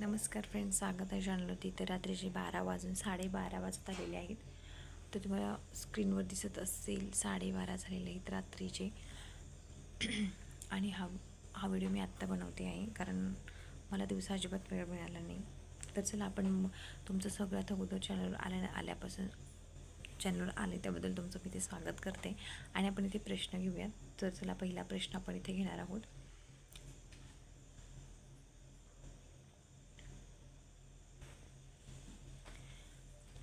नमस्कार फ्रेंड्स स्वागत आहे जाणलोती तर रात्रीचे बारा वाजून साडेबारा वाजत आलेले आहेत. तर तुम्हाला स्क्रीनवर दिसत असेल साडेबारा झालेले आहेत रात्रीचे. आणि हा हा व्हिडिओ मी आत्ता बनवते आहे कारण मला दिवसा अजिबात वेळ मिळाला नाही. तर चला आपण तुमचं सगळ्यात अगोदर चॅनलवर आल्या आल्यापासून चॅनलवर आले त्याबद्दल तुमचं मी ते स्वागत करते. आणि आपण इथे प्रश्न घेऊयात. तर चला पहिला प्रश्न आपण इथे घेणार आहोत.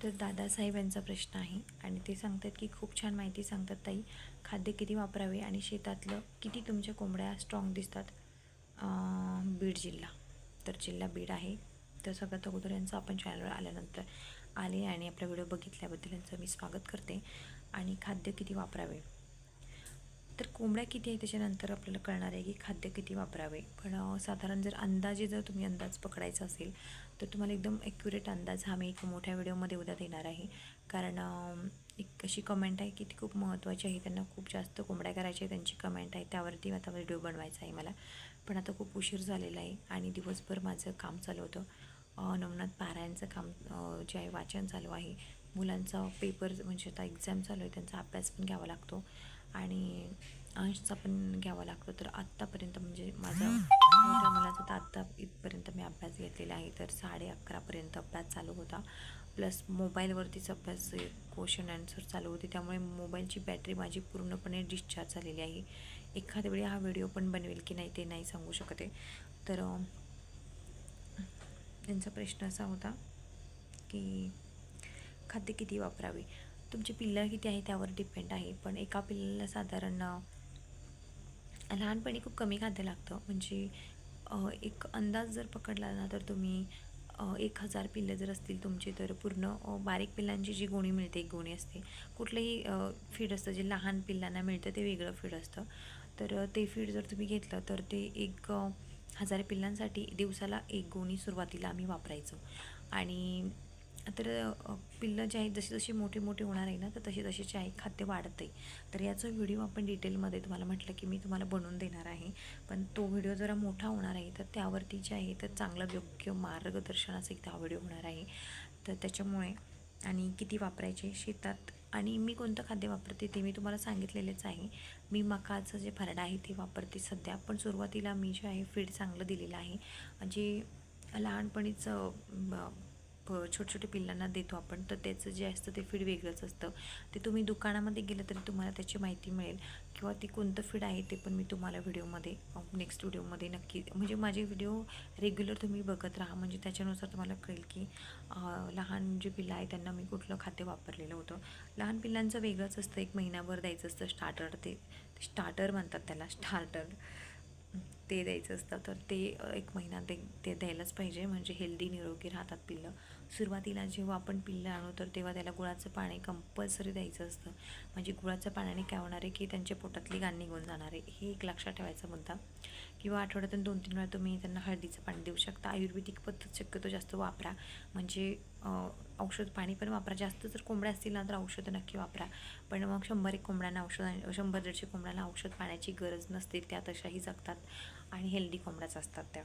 तर दादासाहेब यांचा प्रश्न आहे आणि ते सांगतात की खूप छान माहिती सांगतात ताई. खाद्य किती वापरावे आणि शेतातलं किती तुमच्या कोंबड्या स्ट्रॉंग दिसतात? बीड जिल्हा. तर जिल्हा बीड आहे. तर सगळ्यात अगोदर यांचं आपण चॅनलवर आल्यानंतर आले आणि आपला व्हिडिओ बघितल्याबद्दल यांचं मी स्वागत करते. आणि खाद्य किती वापरावे? तर कोंबड्या किती आहे त्याच्यानंतर आपल्याला कळणार आहे की खाद्य किती वापरावे. पण साधारण जर अंदाजे जर तुम्ही अंदाज पकडायचा असेल तर तुम्हाला एकदम ॲक्युरेट अंदाज हा मी एक मोठ्या व्हिडिओमध्ये उद्या देणार आहे. कारण एक अशी कमेंट आहे की ती खूप महत्त्वाची आहे. त्यांना खूप जास्त कोंबड्या करायच्या आहे त्यांची कमेंट आहे त्यावरती आता व्हिडिओ बनवायचा आहे मला. पण आता खूप उशीर झालेला आहे आणि दिवसभर माझं काम चालू होतं. नवनाथ पारायणचं काम जे आहे वाचन चालू आहे. मुलांचा पेपर म्हणजे आता एक्झाम चालू आहे त्यांचा अभ्यास पण घ्यावा लागतो. आणि अंशचा पण घ्यावा लागतो. तर आत्तापर्यंत म्हणजे माझा मोठ्या मुलाचा तर आत्ता इथपर्यंत मी अभ्यास घेतलेला आहे. तर साडे अकरापर्यंत अभ्यास चालू होता. प्लस मोबाईलवरतीच अभ्यास क्वेश्चन आन्सर चालू होते. त्यामुळे मोबाईलची बॅटरी माझी पूर्णपणे डिस्चार्ज झालेली आहे. एखाद्या वेळी हा व्हिडिओ पण बनवेल की नाही ते नाही सांगू शकते तर अं, त्यांचा प्रश्न असा होता की खाद्य किती वापरावे? तुमची पिल्लं किती आहे त्यावर डिपेंड आहे. पण एका पिल्लाला साधारण लहानपणी खूप कमी खाद्य लागतं. म्हणजे एक अंदाज जर पकडला ना तर तुम्ही एक हजार पिल्लं जर असतील तुमचे तर पूर्ण बारीक पिल्लांची जी गोणी मिळते एक गोणी असते. कुठलंही फीड असतं. जे लहान पिल्लांना मिळतं ते वेगळं फीड असतं. तर ते फीड जर तुम्ही घेतलं तर ते एक हजार पिल्लांसाठी दिवसाला एक गोणी सुरुवातीला आम्ही वापरायचो. आणि तर पिल्लं जे आहेत जशी जशी मोठी मोठी होणार आहे ना तर तशी तशी जे आहे खाद्य वाढत आहे तर याचा व्हिडिओ आपण डिटेलमध्ये तुम्हाला म्हटलं की मी तुम्हाला बनवून देणार आहे. पण तो व्हिडिओ जरा मोठा होणार आहे तर त्यावरती जे आहे तर चांगलं योग्य मार्गदर्शनाचा एक व्हिडिओ होणार आहे. तर त्याच्यामुळे आणि किती वापरायचे शेतात आणि मी कोणतं खाद्य वापरते ते मी तुम्हाला सांगितलेलेच आहे. मी मकाचं जे फरडा आहे ते वापरते सध्या. पण सुरुवातीला मी जे आहे फीड चांगलं दिलेलं आहे. जे लहानपणीच छोटे छोटे पिल्लांना देतो आपण. तर त्याचं जे असतं ते फीड वेगळंच असतं. ते तुम्ही दुकानामध्ये गेलं तरी तुम्हाला त्याची माहिती मिळेल. किंवा ती कोणतं फीड आहे ते पण मी तुम्हाला व्हिडिओमध्ये नेक्स्ट व्हिडिओमध्ये नक्की म्हणजे माझे व्हिडिओ रेग्युलर तुम्ही बघत राहा. म्हणजे त्याच्यानुसार तुम्हाला कळेल की लहान जे पिल्लं आहे त्यांना मी कुठलं खाते वापरलेलं होतं. लहान पिल्लांचं वेगळंच असतं. एक महिनाभर द्यायचं असतं स्टार्टर ते. स्टार्टर म्हणतात त्याला स्टार्टर ते द्यायचं असतं तर ते एक महिना ते ते द्यायलाच पाहिजे. म्हणजे हेल्दी निरोगी राहतात पिल्लं. सुरुवातीला जेव्हा आपण पिल्लं आणू तर तेव्हा त्याला गुळाचं पाणी कंपल्सरी द्यायचं असतं. म्हणजे गुळाच्या पाण्याने काय होणार आहे की त्यांच्या पोटातली घाण निघून जाणार आहे. हे एक लक्षात ठेवायचा मुद्दा. किंवा आठवड्यातून दोन तीन वेळा तुम्ही त्यांना हळदीचं पाणी देऊ शकता. आयुर्वेदिक पद्धत शक्यतो जास्त वापरा. म्हणजे औषध पाणी पण वापरा. जास्त जर कोंबड्या असतील ना तर औषधं नक्की वापरा. पण मग शंभर एक कोंबड्यांना औषध शंभर दीडशे कोंबड्यांना औषध पाण्याची गरज नसते त्या तशाही जगतात आणि हेल्दी कोंबड्याच असतात त्या.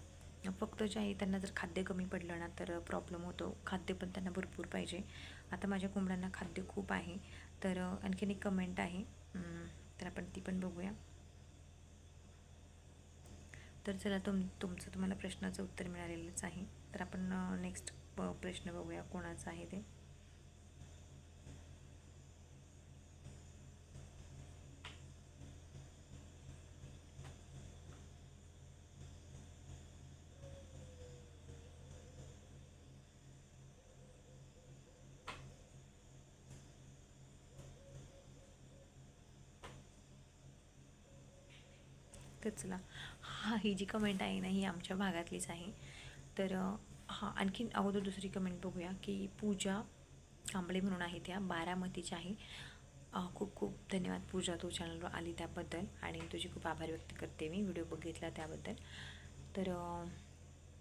फक्त जे आहे त्यांना जर खाद्य कमी पडलं ना तर प्रॉब्लेम होतो. खाद्य पण त्यांना भरपूर पाहिजे. आता माझ्या कोंबड्यांना खाद्य खूप आहे. तर आणखीन एक कमेंट आहे. तर आपण ती पण बघूया. तर चला तुम तुमचं तुम्हाला प्रश्नाचं उत्तर मिळालेलंच आहे. तर आपण नेक्स्ट प्रश्न बघूया कोणाचा आहे ते. तर चला हा ही जी कमेंट आहे ना ही आमच्या भागातलीच आहे. तर हां आणखीन अगोदर दुसरी कमेंट बघूया की पूजा कांबळे म्हणून आहे त्या बारामतीच्या आहे. खूप खूप धन्यवाद पूजा तू चॅनलवर आली त्याबद्दल आणि तुझी खूप आभार व्यक्त करते मी व्हिडिओ बघितला त्याबद्दल. तर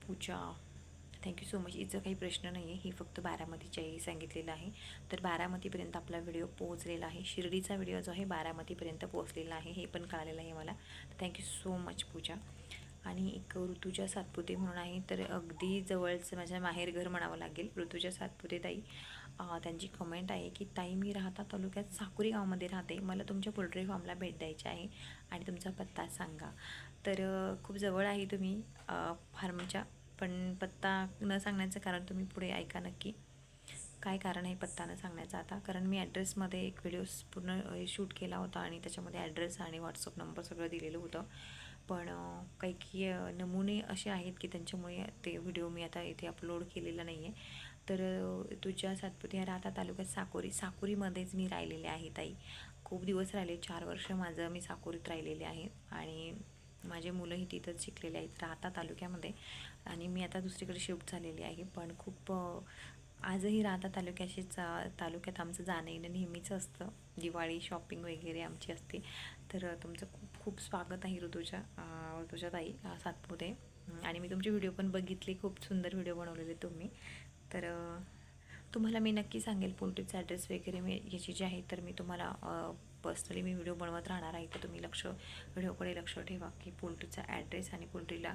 पूजा थँक्यू सो मच हिचं काही प्रश्न नाही आहे ही फक्त बारामतीच्याही सांगितलेलं आहे. तर बारामतीपर्यंत आपला व्हिडिओ पोहोचलेला आहे. शिर्डीचा व्हिडिओ जो आहे बारामतीपर्यंत पोहोचलेला आहे. हे पण कळालेलं आहे मला. Thank you so much Pooja. आणि एक ऋतूच्या सातपुते म्हणून आहे. तर अगदी जवळचं माझ्या माहेर घर म्हणावं लागेल. ऋतूच्या सातपुते ताई त्यांची कमेंट आहे की ताई मी राहता तालुक्यात साकुरी गावामध्ये राहते. मला तुमच्या पोल्ट्री फार्मला भेट द्यायची आहे आणि तुमचा पत्ता सांगा. तर खूप जवळ आहे तुम्ही फार्मच्या पण पत्ता न सांगण्याचं कारण तुम्ही पुढे ऐका नक्की. काय कारण आहे पत्ता न सांगण्याचा आता? कारण मी ॲड्रेसमध्ये एक व्हिडिओ पूर्ण शूट केला होता आणि त्याच्यामध्ये ॲड्रेस आणि व्हॉट्सअप नंबर सगळं दिलेलं होतं. पण काही काही नमुने असे आहेत की त्यांच्यामुळे ते व्हिडिओ मी आता इथे अपलोड केलेला नाही आहे तर तुझ्या सातपुती ह्या राहता तालुक्यात साकोरी साकोरीमध्येच मी राहिलेले आहे ताई. खूप दिवस राहिले चार वर्ष माझं मी साकोरीत राहिलेले आहे. आणि माझे मुलंही तिथंच शिकलेले आहेत राहता तालुक्यामध्ये. आणि मी आता दुसरीकडे शिफ्ट झालेली आहे. पण खूप आजही राहता तालुक्याशीच चा तालुक्यात आमचं जाणं येणं नेहमीच असतं. दिवाळी शॉपिंग वगैरे आमची असते. तर तुमचं खूप खूप स्वागत आहे ऋतुजा ऋतुजा ताई सातपुते. आणि मी तुमचे व्हिडिओ पण बघितले खूप सुंदर व्हिडिओ बनवलेले तुम्ही. तर तुम्हाला मी नक्की सांगेल पोल्ट्रीचा ॲड्रेस वगैरे मी याची जी आहे तर मी तुम्हाला पर्सनली मी व्हिडिओ बनवत राहणार आहे. तर तुम्ही लक्ष व्हिडिओकडे लक्ष ठेवा की पोल्ट्रीचा ॲड्रेस आणि पोल्ट्रीला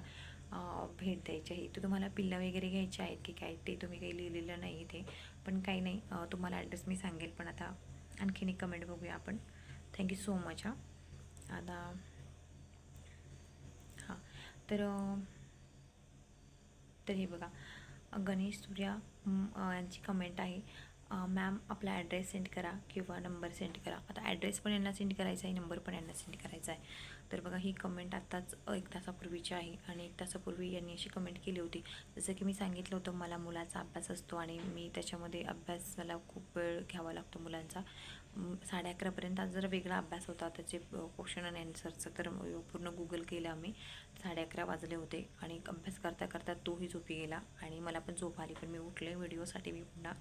भेट द्यायची आहे. तर तुम्हाला पिल्ला वगैरे घ्यायचे आहेत की काय? ते तुम्ही काही लिहिलेलं नाही इथे. पण काही नाही तुम्हाला ॲड्रेस मी सांगेल. पण आता आणखीन एक कमेंट बघूया आपण. थँक्यू सो मच हां. आता हां. तर तर हे बघा. गणेश सूर्या यांची कमेंट आहे. मॅम आपला ॲड्रेस सेंड करा किंवा नंबर सेंड करा. आता ॲड्रेस पण यांना सेंड करायचा आहे नंबर पण यांना सेंड करायचा आहे. तर बघा ही कमेंट आत्ताच एक तासापूर्वीची आहे आणि एक तासापूर्वी यांनी अशी कमेंट केली होती. जसं की मी सांगितलं होतं मला मुलाचा अभ्यास असतो आणि मी त्याच्यामध्ये अभ्यास मला खूप वेळ घ्यावा लागतो मुलांचा. साडे अकरापर्यंत आज जरा वेगळा अभ्यास होता. त्याचे क्वेश्चन आणि ॲन्सरचं तर पूर्ण गुगल केलं आम्ही. साडे अकरा वाजले होते आणि अभ्यास करता करता तोही झोपी गेला आणि मला पण झोप आली. पण मी उठले व्हिडिओसाठी मी पुन्हा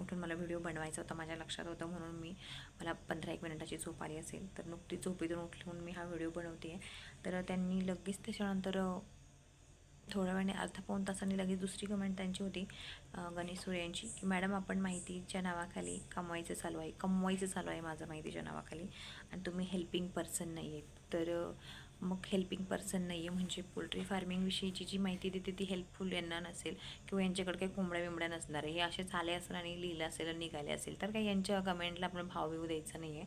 उठून मला व्हिडिओ बनवायचा होता माझ्या लक्षात होतं म्हणून मी मला पंधरा एक मिनिटाची झोप आली असेल. तर नुकतीच झोपेतून उठून मी हा व्हिडिओ बनवते आहे तर त्यांनी लगेच त्याच्यानंतर थोड्या वेळाने अर्धा पाऊण तासांनी लगेच दुसरी कमेंट त्यांची होती गणेश सूर्य यांची की मॅडम आपण माहितीच्या नावाखाली कमवायचं चालू आहे. कमवायचं चालू आहे माझं माहितीच्या नावाखाली आणि तुम्ही हेल्पिंग पर्सन नाही आहेत तर मग हेल्पिंग पर्सन नाही आहे म्हणजे पोल्ट्री फार्मिंगविषयीची जी माहिती देते ती हेल्पफुल यांना नसेल किंवा यांच्याकडे काही कोंबड्या बिंबड्या नसणार आहे. हे असे झाले असेल आणि लिहिलं असेल आणि निघाले असेल तर काही यांच्या कमेंटला आपण भाव बिव द्यायचा नाही आहे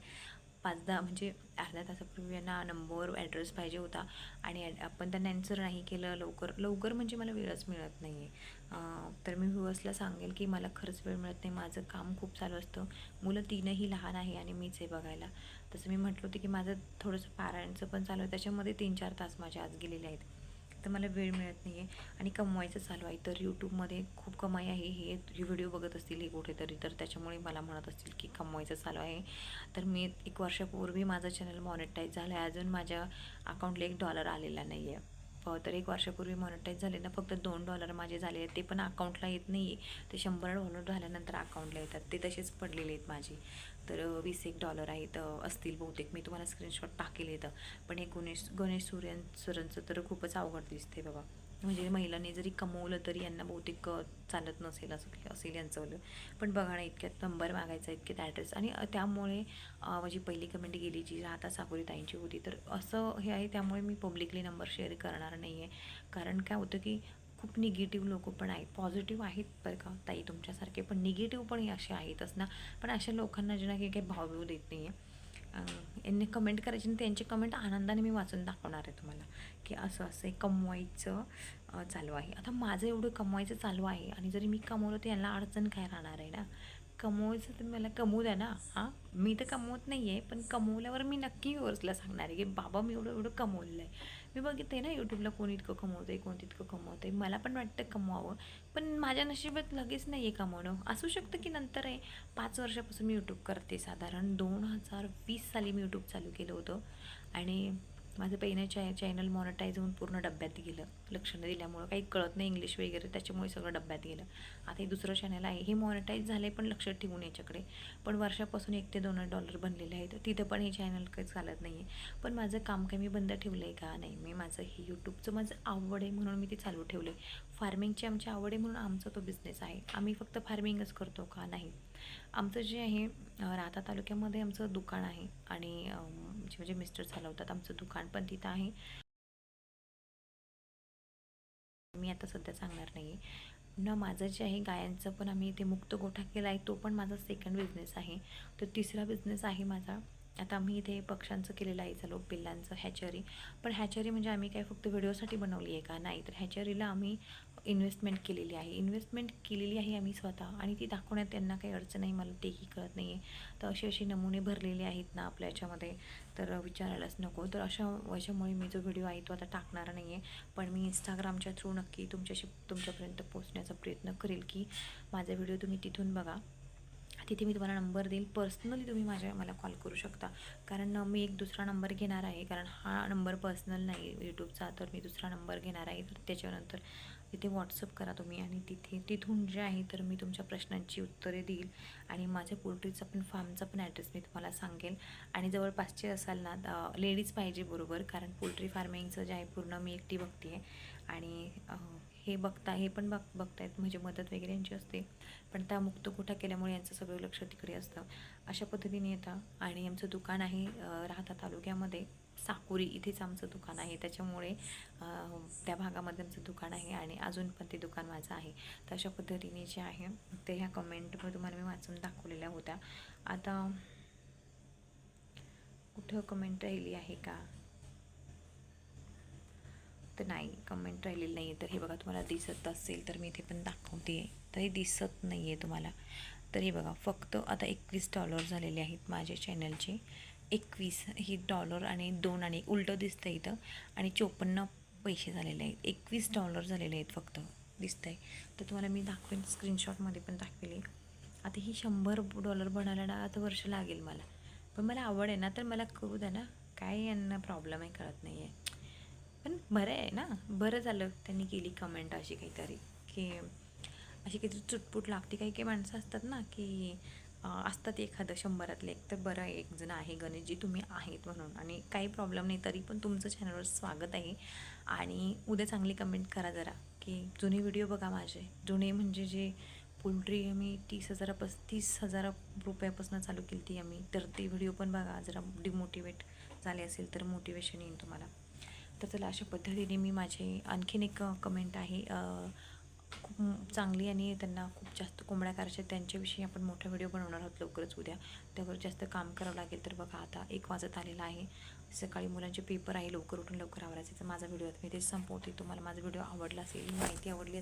पाच दहा म्हणजे अर्ध्या तासापूर्वी यांना नंबर ॲड्रेस पाहिजे होता. आणि ॲड- आपण त्यांना ॲन्सर नाही केलं लवकर. लवकर म्हणजे मला वेळच मिळत नाही आहे तर मी व्ह्युअर्सला सांगेल की मला खरंच वेळ मिळत नाही. माझं काम खूप चालू असतं. मुलं तीनही लहान आहे आणि मीच आहे बघायला. तसं मी म्हटलं होतं की माझं थोडंसं पारायणचं पण चालू आहे. त्याच्यामध्ये तीन चार तास माझे आज गेलेले आहेत. तर मला वेळ मिळत नाही आहे आणि कमवायचं चालू आहे. तर यूट्यूबमध्ये खूप कमाई आहे. हे हे व्हिडिओ बघत असतील हे कुठेतरी तर त्याच्यामुळे मला म्हणत असतील की कमवायचं चालू आहे. तर मी एक वर्षापूर्वी माझा चॅनल मॉनिटाईज झाला आहे अजून माझ्या अकाउंटला एक डॉलर आलेला नाही आहे तर एक वर्षापूर्वी मॉनिटाईज झाले ना फक्त दोन डॉलर माझे झाले आहेत. ते पण अकाउंटला येत नाही आहे ते शंभर डॉलर झाल्यानंतर अकाउंटला येतात. ते तसेच पडलेले आहेत माझे. तर वीस एक डॉलर आहेत असतील बहुतेक. मी तुम्हाला स्क्रीनशॉट टाकेल येतं पण हे गणेश गणेश सूर्यन सुरांचं तर खूपच अवघड दिसते बाबा म्हणजे महिलांनी जरी कमवलं तरी यांना बहुतेक चालत नसेल असं असेल यांचं वालं. पण बघा ना इतक्यात नंबर मागायचा इतक्यात ॲड्रेस आणि त्यामुळे माझी पहिली कमेंट गेली जी राहता साकोरी ताईंची होती. तर असं हे आहे त्यामुळे मी पब्लिकली नंबर शेअर करणार नाही आहे कारण काय होतं की खूप निगेटिव्ह लोक पण आहेत. पॉझिटिव्ह आहेत बरं का ताई तुमच्यासारखे. पण निगेटिव्ह पण हे असे आहेतच ना. पण अशा लोकांना जे ना काही काही भाव देत नाही आहे यांनी कमेंट करायची आणि त्यांची कमेंट आनंदाने मी वाचून दाखवणार आहे तुम्हाला की असं असं कमवायचं चालू आहे. आता माझं एवढं कमवायचं चालू आहे आणि जरी मी कमवलं तर यांना अडचण काय राहणार आहे ना? कमवायचं तर मला कमवू द्या ना. हां? मी तर कमवत नाही आहे पण कमवल्यावर मी नक्की व्ह्युअर्सला सांगणार आहे की बाबा मी एवढं एवढं कमवलेलं आहे मी बघितते ना यूट्यूबला कोण इतकं कमवतं आहे कोण तितकं कमवतं आहे मला पण वाटतं कमवावं पण माझ्या नशिबात लगेच नाही आहे कमवणं. असू शकतं की नंतर आहे. पाच वर्षापासून मी यूट्यूब करते. साधारण दोन हजार वीस साली मी यूट्यूब चालू केलं होतं. आणि माझं पहिलं चॅ चॅनल मॉनिटाईज होऊन पूर्ण डब्यात गेलं. लक्ष न दिल्यामुळं काही कळत नाही इंग्लिश वगैरे त्याच्यामुळे सगळं डब्यात गेलं. आता हे दुसरं चॅनल आहे. हे मॉनिटाईज झालं आहे पण लक्ष ठेवून याच्याकडे. पण वर्षापासून एक ते दोन डॉलर बनलेले आहेत. तिथं पण हे चॅनल काही चालत नाही आहे पण माझं काम काही मी बंद ठेवलं आहे का? नाही मी माझं हे यूट्यूबचं माझं आवड आहे म्हणून मी ते चालू ठेवलं आहे फार्मिंगची आमची आवड आहे म्हणून आमचा तो बिझनेस आहे. आम्ही फक्त फार्मिंगच करतो का? नाही. आमचं जे आहे राहता तालुक्यामध्ये आमचं दुकान आहे आणि जे म्हणजे मिस्टर चालवतात आमचं दुकान पण तिथं आहे. मी आता सध्या सांगणार नाही न माझं जे आहे गायांचं पण आम्ही इथे मुक्त गोठा केला आहे तो पण माझा सेकंड बिझनेस आहे. तो तिसरा बिझनेस आहे माझा. आता आम्ही इथे पक्ष्यांचं केलेलं आहे चालू पिल्लांचं हॅचरी पण हॅचरी म्हणजे आम्ही काय फक्त व्हिडिओसाठी बनवली आहे का? नाही तर हॅचरीला आम्ही इन्व्हेस्टमेंट केलेली आहे. इन्व्हेस्टमेंट केलेली आहे आम्ही स्वतः आणि ती दाखवण्यात त्यांना काही अडचण नाही मला तेही कळत नाही आहे तर असे असे नमुने भरलेले आहेत ना आपल्या याच्यामध्ये तर विचारायलाच नको. तर अशा वशामुळे मी जो व्हिडिओ आहे तो आता टाकणार नाही आहे पण मी इंस्टाग्रामच्या थ्रू नक्की तुमच्याशी तुमच्यापर्यंत पोचण्याचा प्रयत्न करेल की माझा व्हिडिओ तुम्ही तिथून बघा. तिथे मी तुम्हाला नंबर देईल. पर्सनली तुम्ही माझ्या मला कॉल करू शकता. कारण मी एक दुसरा नंबर घेणार आहे. कारण हा नंबर पर्सनल नाही यूट्यूबचा तर मी दुसरा नंबर घेणार आहे. तर त्याच्यानंतर तिथे व्हॉट्सअप करा तुम्ही आणि तिथे तिथून जे आहे तर मी तुमच्या प्रश्नांची उत्तरे देईल. आणि माझ्या पोल्ट्रीचा पण फार्मचा पण ॲड्रेस मी तुम्हाला सांगेल. आणि जवळपासचे असाल ना लेडीज पाहिजे बरोबर कारण पोल्ट्री फार्मिंगचं जे आहे पूर्ण मी एकटी बघते आहे आणि हे बघता हे पण बघ बघतायत म्हणजे मदत वगैरे यांची असते. पण त्या मुक्त कोठा केल्यामुळे यांचं सगळं लक्ष तिकडे असतं. अशा पद्धतीने येतं आणि आमचं दुकान आहे राहता तालुक्यामध्ये. साकुरी इथेच आमचं दुकान आहे. त्याच्यामुळे त्या भागामध्ये आमचं दुकान आहे आणि अजून पण ते दुकान माझं आहे. तर अशा पद्धतीने जे आहे ते ह्या कमेंटमध्ये तुम्हाला मी वाचून दाखवलेल्या होत्या. आता कुठं कमेंट राहिली आहे का? तर नाही कमेंट राहिलेली नाही तर हे बघा तुम्हाला दिसत असेल तर मी इथे पण दाखवते. तर हे दिसत नाही आहे तुम्हाला. तर हे बघा फक्त आता एकवीस डॉलर झालेले आहेत माझ्या चॅनलचे एकवीस ही डॉलर आणि दोन आणि उलटं दिसतं इथं. आणि चोपन्न पैसे झालेले आहेत. एकवीस डॉलर झालेले आहेत फक्त. दिसतं आहे तर तुम्हाला मी दाखवेन स्क्रीनशॉटमध्ये पण दाखवेल. आता ही शंभर डॉलर बनायला ना आता वर्ष लागेल मला. पण मला आवड आहे ना तर मला करू द्या ना. काय यांना प्रॉब्लेम आहे कळत नाही आहे पण बरं आहे ना. बरं झालं त्यांनी केली कमेंट अशी काहीतरी. की अशी काहीतरी चुटपुट लागते. काही काही माणसं असतात ना की असतात एखादं शंभरातले एक तर बरं एक जण आहे गणेशजी तुम्ही आहेत म्हणून. आणि काही प्रॉब्लेम नाही तरी पण तुमचं चॅनलवर स्वागत आहे. आणि उद्या चांगली कमेंट करा जरा की जुने व्हिडिओ बघा माझे. जुने म्हणजे जे पोल्ट्री आम्ही तीस हजारापास तीस हजार रुपयापासून चालू केली ती आम्ही. तर ते व्हिडिओ पण बघा जरा डिमोटिवेट झाले असेल तर मोटिवेशन येईल तुम्हाला. तर चला अशा पद्धतीने मी माझे आणखीन एक कमेंट आहे. खूप चांगली आणि त्यांना खूप जास्त कोंबड्या करायच्या त्यांच्याविषयी आपण मोठा व्हिडिओ बनवणार आहोत लवकरच उद्या. त्यावर जास्त काम करावं लागेल तर बघा आता एक वाजत आलेला आहे. सकाळी मुलांचे पेपर आहे लवकर उठून लवकर आवरायचं. तर माझा व्हिडिओ मी ते संपवते. तुम्हाला माझा व्हिडिओ आवडला असेल माहिती आवडली असेल